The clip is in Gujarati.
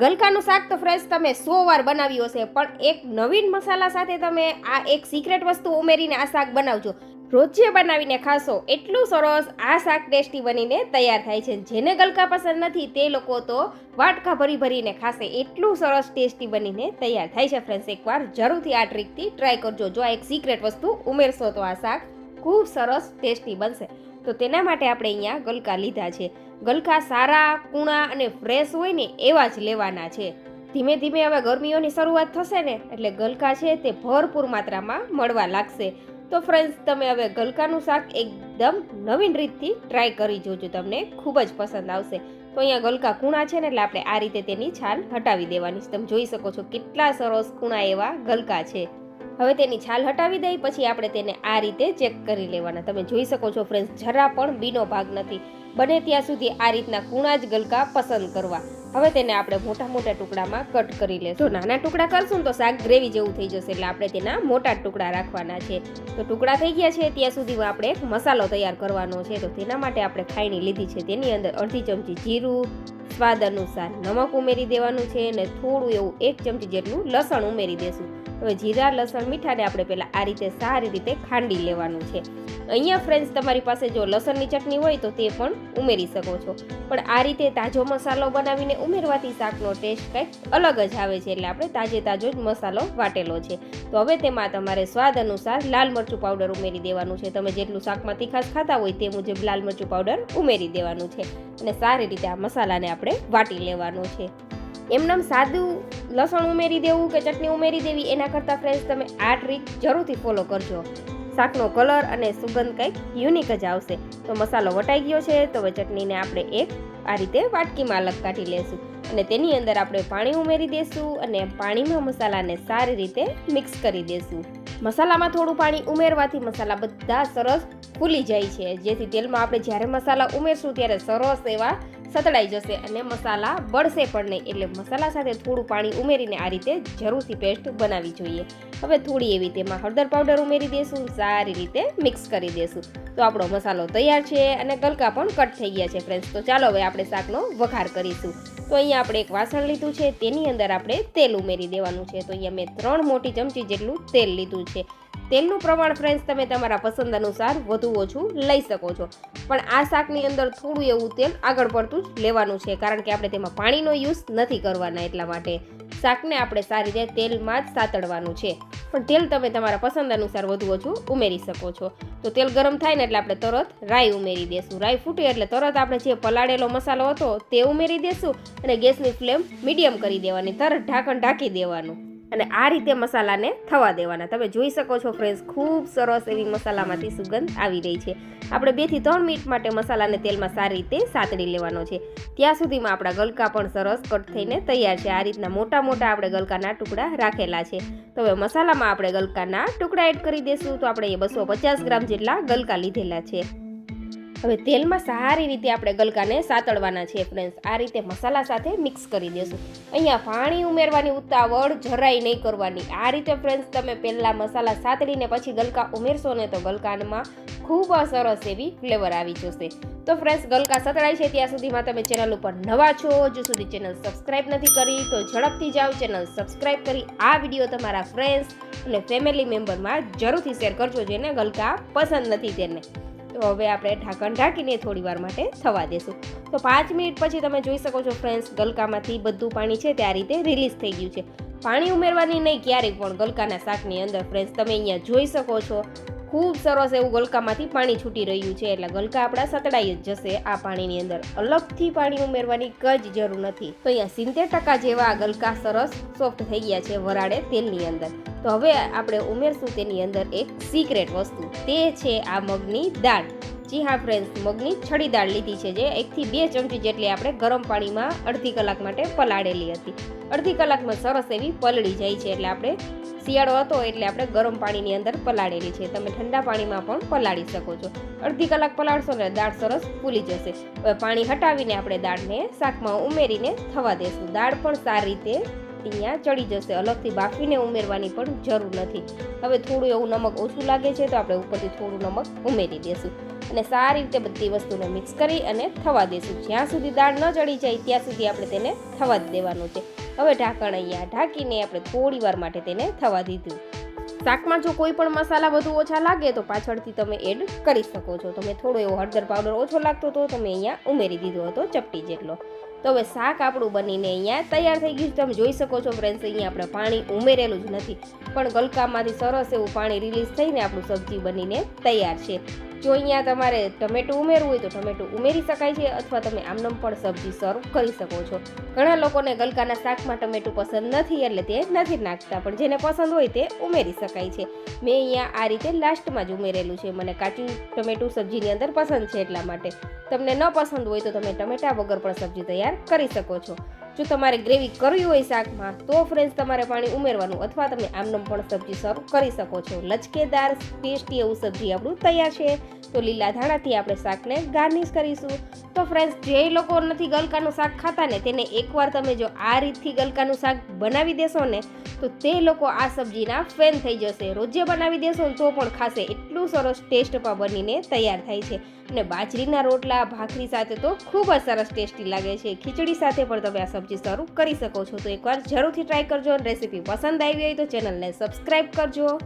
ગલકાનું શાક તો ફ્રેશ તમે સો વાર બનાવ્યું હશે, પણ એક નવીન મસાલા સાથે તમે આ એક સિક્રેટ વસ્તુ ઉમેરીને આ શાક બનાવજો. રોજે બનાવીને ખાશો, એટલું સરસ આ શાક ટેસ્ટી બનીને તૈયાર થાય છે. જેને ગલકા પસંદ નથી, તે લોકો તો વાટકા ભરી ભરીને ખાશે. એટલું સરસ ટેસ્ટી બનીને તૈયાર થાય છે ફ્રેન્ડ્સ એકવાર જરૂરથી આ ટ્રીકથી ટ્રાય કરજો. જો આ એક સિક્રેટ વસ્તુ ઉમેરશો તો આ શાક ખૂબ સરસ ટેસ્ટી બનશે. તો તેના માટે આપણે અહીંયા ગલકા લીધા છે. ગલકા સારા, કૂણા અને ફ્રેશ હોય ને એવા જ લેવાના છે. ધીમે ધીમે હવે ગરમીઓની શરૂઆત થશે ને, એટલે ગલકા છે તે ભરપૂર માત્રામાં મળવા લાગશે. તો ફ્રેન્ડ્સ તમે હવે ગલકાનું શાક એકદમ નવીન રીતથી ટ્રાય કરી જોજો, તમને ખૂબ જ પસંદ આવશે. તો અહીંયા ગલકા કૂણા છે ને, એટલે આપણે આ રીતે તેની છાલ હટાવી દેવાની છે. તમે જોઈ શકો છો કેટલા સરસ કૂણા એવા ગલકા છે. હવે તેની છાલ હટાવી દઈ, પછી આપણે તેને આ રીતે ચેક કરી લેવાના. તમે જોઈ શકો છો ફ્રેન્ડ્સ જરા પણ બીનો ભાગ નથી. બને ત્યાં સુધી આ રીતના કૂણા જ ગલકા પસંદ કરવા. હવે તેને આપણે મોટા મોટા ટુકડામાં કટ કરી લેશું. નાના ટુકડા કરશું તો શાક ગ્રેવી જેવું થઈ જશે, એટલે આપણે તેના મોટા ટુકડા રાખવાના છે. તો ટુકડા થઈ ગયા છે, ત્યાં સુધીમાં આપણે એક મસાલો તૈયાર કરવાનો છે. તો તેના માટે આપણે ખાયણી લીધી છે તેની અંદર અડધી ચમચી જીરું, સ્વાદ અનુસાર નમક ઉમેરી દેવાનું છે અને થોડું એવું એક ચમચી જેટલું લસણ ઉમેરી દેશું. હવે જીરા, લસણ, મીઠાને આપણે પહેલાં આ રીતે સારી રીતે ખાંડી લેવાનું છે. અહીંયા ફ્રેન્ડ્સ તમારી પાસે જો લસણની ચટણી હોય તો તે પણ ઉમેરી શકો છો. પણ આ રીતે તાજો મસાલો બનાવીને ઉમેરવાથી શાકનો ટેસ્ટ કંઈક અલગ જ આવે છે, એટલે આપણે તાજે તાજો જ મસાલો વાટેલો છે. તો હવે તેમાં તમારે સ્વાદ અનુસાર લાલ મરચું પાવડર ઉમેરી દેવાનું છે. તમે જેટલું શાકમાં તીખાશ ખાતા હોય તે મુજબ લાલ મરચું પાવડર ઉમેરી દેવાનું છે. અને સારી રીતે આ મસાલાને આપણે વાટી લેવાનો છે. એમનેમ સાદું લસણ ઉમેરી દેવું કે ચટણી ઉમેરી દેવી, એના કરતાં ફ્રેન્ડ્સ તમે આ ટ્રીક જરૂરથી ફોલો કરજો. શાકનો કલર અને સુગંધ કંઈક યુનિક જ આવશે. તો મસાલો વટાઈ ગયો છે, તો હવે ચટણીને આપણે એક આ રીતે વાટકીમાં અલગ કાઢી લેશું. અને તેની અંદર આપણે પાણી ઉમેરી દેશું અને પાણીમાં મસાલાને સારી રીતે મિક્સ કરી દેશું. મસાલામાં થોડું પાણી ઉમેરવાથી મસાલા બધા સરસ ફૂલી જાય છે. જેથી તેલમાં આપણે જ્યારે મસાલા ઉમેરશું ત્યારે સરસ એવા સતળાઈ જશે અને મસાલા બળશે પણ નહીં. એટલે મસાલા સાથે થોડું પાણી ઉમેરીને આ રીતે જરૂરથી પેસ્ટ બનાવવી જોઈએ. હવે થોડી એવી તેમાં હળદર પાવડર ઉમેરી દઈશું સારી રીતે મિક્સ કરી દઈશું તો આપણો મસાલો તૈયાર છે અને ગલકા પણ કટ થઈ ગયા છે ફ્રેન્ડ્સ તો ચાલો હવે આપણે શાકનો વઘાર કરીશું. તો અહીંયા આપણે એક વાસણ લીધું છે, તેની અંદર આપણે તેલ ઉમેરી દેવાનું છે. તો અહીંયા મેં ત્રણ મોટી ચમચી જેટલું તેલ લીધું છે. તેલનું પ્રમાણ ફ્રેન્ડ્સ તમે તમારા પસંદ અનુસાર વધુ ઓછું લઈ શકો છો. પણ આ શાકની અંદર થોડું એવું તેલ આગળ પડતું જ લેવાનું છે, કારણ કે આપણે તેમાં પાણીનો યુઝ નથી કરવાના એટલા માટે. શાકને આપણે સારી રીતે તેલમાં જ સાતડવાનું છે. પણ તેલ તમે તમારા પસંદ અનુસાર વધુ ઓછું ઉમેરી શકો છો. તો તેલ ગરમ થાય ને એટલે આપણે તરત રાઈ ઉમેરી દેશું. રાઈ ફૂટે એટલે તરત આપણે જે પલાળેલો મસાલો હતો તે ઉમેરી દેશું અને ગેસની ફ્લેમ મીડિયમ કરી દેવાની. તરત ઢાંકણ ઢાંકી દેવાનું. અને આ રીતે મસાલાને થવા દેવાના. તમે જોઈ શકો છો ફ્રેન્ડ્સ ખૂબ સરસ એવી મસાલામાંથી સુગંધ આવી રહી છે. આપણે બેથી ત્રણ મિનિટ માટે મસાલાને તેલમાં સારી રીતે સાતડી લેવાનો છે. ત્યાં સુધીમાં આપણા ગલકા પણ સરસ કટ થઈને તૈયાર છે. આ રીતના મોટા મોટા આપણે ગલકાના ટુકડા રાખેલા છે. તો હવે મસાલામાં આપણે ગલકાના ટુકડા એડ કરી દઈશું તો આપણે એ બસો પચાસ ગ્રામ જેટલા ગલકા લીધેલા છે. હવે તેલમાં સારી રીતે આપણે ગલકાને સાતળવાના છે ફ્રેન્ડ્સ આ રીતે મસાલા સાથે મિક્સ કરી દેશું. અહીંયા પાણી ઉમેરવાની ઉતાવળ જરાય નહીં કરવાની. આ રીતે ફ્રેન્ડ્સ તમે પહેલાં મસાલા સાતળીને પછી ગલકા ઉમેરશો ને તો ગલકાનમાં ખૂબ સરસ એવી ફ્લેવર આવી જશે. તો ફ્રેન્ડ્સ ગલકા સતળાય છે ત્યાં સુધીમાં તમે ચેનલ ઉપર નવા છો, હજુ સુધી ચેનલ સબસ્ક્રાઈબ નથી કરી, તો ઝડપથી જાઓ. ચેનલ સબસ્ક્રાઈબ કરી આ વીડિયો તમારા ફ્રેન્ડ્સ અને ફેમિલી મેમ્બરમાં જરૂરથી શેર કરજો, જેને ગલકા પસંદ નથી તેને. તો હવે આપણે ઢાંકણ ઢાંકીને થોડી વાર માટે થવા દેશું. તો પાંચ મિનિટ પછી તમે જોઈ શકો છો ફ્રેન્ડ્સ, ગલકામાંથી બધું પાણી છે તે આ રીતે રિલીઝ થઈ ગયું છે. પાણી ઉમેરવાની નહીં, ક્યારેય પણ ગલકાના શાકની અંદર ફ્રેન્ડ્સ, તમે અહીંયા જોઈ શકો છો. ખૂબ સરસ એવું ગલકામાંથી પાણી છૂટી રહ્યું છે, એટલે ગલકા આપણા સતડાઈ જ જશે. આ પાણીની અંદર અલગથી પાણી ઉમેરવાની કંઈ જ જરૂર નથી. તો અહીંયા સિત્તેર ટકા જેવા ગલકા સરસ સોફ્ટ થઈ ગયા છે વરાળે તેલની અંદર. તો હવે આપણે ઉમેરશું તેની અંદર એક સિક્રેટ વસ્તુ. તે છે આ મગની દાળ. જી હા ફ્રેન્ડ્સ મગની છડી દાળ લીધી છે જે એકથી બે ચમચી જેટલી આપણે ગરમ પાણીમાં અડધી કલાક માટે પલાળેલી હતી. અડધી કલાકમાં સરસ એવી પલળી જાય છે એટલે આપણે શિયાળો હતો એટલે આપણે ગરમ પાણીની અંદર પલાળેલી છે. તમે ઠંડા પાણીમાં પણ પલાળી શકો છો. અડધી કલાક પલાળશો ને દાળ સરસ ફૂલી જશે. હવે પાણી હટાવીને આપણે દાળને શાકમાં ઉમેરીને થવા દેશું. દાળ પણ સારી રીતે અહીંયા ચડી જશે. અલગથી બાફીને ઉમેરવાની પણ જરૂર નથી. હવે થોડું એવું નમક ઓછું લાગે છે તો આપણે ઉપરથી થોડું નમક ઉમેરી દેશું. અને સારી રીતે બધી વસ્તુને મિક્સ કરી અને થવા દેશું. જ્યાં સુધી દાળ ન ચડી જાય ત્યાં સુધી આપણે તેને થવા જ દેવાનું છે. હવે ઢાંકણ અહીંયા ઢાંકીને આપણે થોડી વાર માટે તેને થવા દીધું. શાકમાં જો કોઈ પણ મસાલા વધુ ઓછા લાગે તો પાછળથી તમે એડ કરી શકો છો. તમે થોડો એવો હળદર પાવડર ઓછો લાગતો હતો તમે અહીંયા ઉમેરી દીધો હતો ચપટી જેટલો. તો હવે શાક આપણું બનીને અહીંયા તૈયાર થઈ ગયું તમે જોઈ શકો છો ફ્રેન્ડ્સ અહીંયા આપણે પાણી ઉમેરેલું જ નથી. પણ ગલકામાંથી સરસ એવું પાણી રિલીઝ થઈને આપણું સબ્જી બનીને તૈયાર છે. જો અહીંયા તમારે ટમેટું ઉમેરવું હોય તો ટમેટું ઉમેરી શકાય છે અથવા તમે આમનમ પણ સબ્જી સર્વ કરી શકો છો. ઘણા લોકોને ગલકાના શાકમાં ટમેટું પસંદ નથી એટલે તે નથી નાખતા, પણ જેને પસંદ હોય તે ઉમેરી શકાય છે. મેં અહીંયા આ રીતે લાસ્ટમાં જ ઉમેરેલું છે. મને કાચું ટમેટું સબ્જીની અંદર પસંદ છે એટલા માટે. તમને ન પસંદ હોય તો તમે ટમેટા વગર પણ સબ્જી તૈયાર કરી શકો છો. જો તમારે ગ્રેવી કરવી હોય શાકમાં, તો ફ્રેન્ડ્સ તમારે પાણી ઉમેરવાનું અથવા તમે આમનમ પણ સબ્જી સર્વ કરી શકો છો. લચકેદાર, ટેસ્ટી એવું સબ્જી આપણું તૈયાર છે. તો લીલા ધાણાથી આપણે શાકને ગાર્નિશ કરીશું. તો ફ્રેન્ડ્સ જે લોકો નથી ગલકાનું શાક ખાતા ને તેને એકવાર તમે જો આ રીતથી ગલકાનું શાક બનાવી દેશો ને, તો તે લોકો આ સબ્જીના ફેન થઈ જશે. રોજે બનાવી દેશો ને તો પણ ખાશે. એટલું સરસ ટેસ્ટમાં બનીને તૈયાર થાય છે. અને બાજરીના રોટલા, ભાખરી સાથે તો ખૂબ જ સરસ ટેસ્ટી લાગે છે. ખીચડી સાથે પણ તમે આ સબ્જી સર્વ કરી શકો છો. તો એકવાર જરૂરથી ટ્રાય કરજો રેસીપી પસંદ આવી હોય તો ચેનલને સબસ્ક્રાઈબ કરજો.